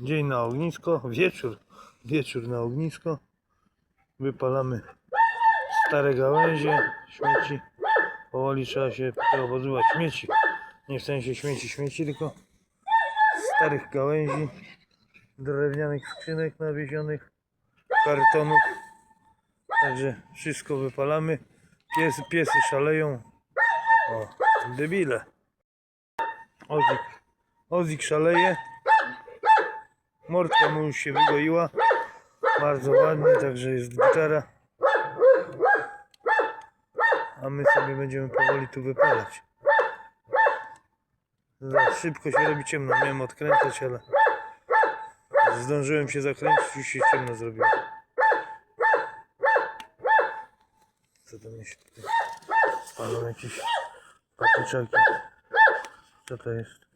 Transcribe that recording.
Dzień na ognisko, wieczór, wieczór na ognisko. Wypalamy stare gałęzie, śmieci. Powoli trzeba się pozbywać śmieci. Nie w sensie śmieci, śmieci, tylko starych gałęzi, drewnianych skrzynek nawiezionych, kartonów. Także wszystko wypalamy. Piesy, piesy szaleją. O, debile. Ozik, Ozik szaleje. Mordka mu już się wygoiła. Bardzo ładnie, także jest gitara. A my sobie będziemy powoli tu wypalać. Za szybko się robi ciemno. Miałem odkręcać, ale zdążyłem się zakręcić już się ciemno zrobiło. Co tam tutaj? Palą jakieś patyczaki. Co to jest?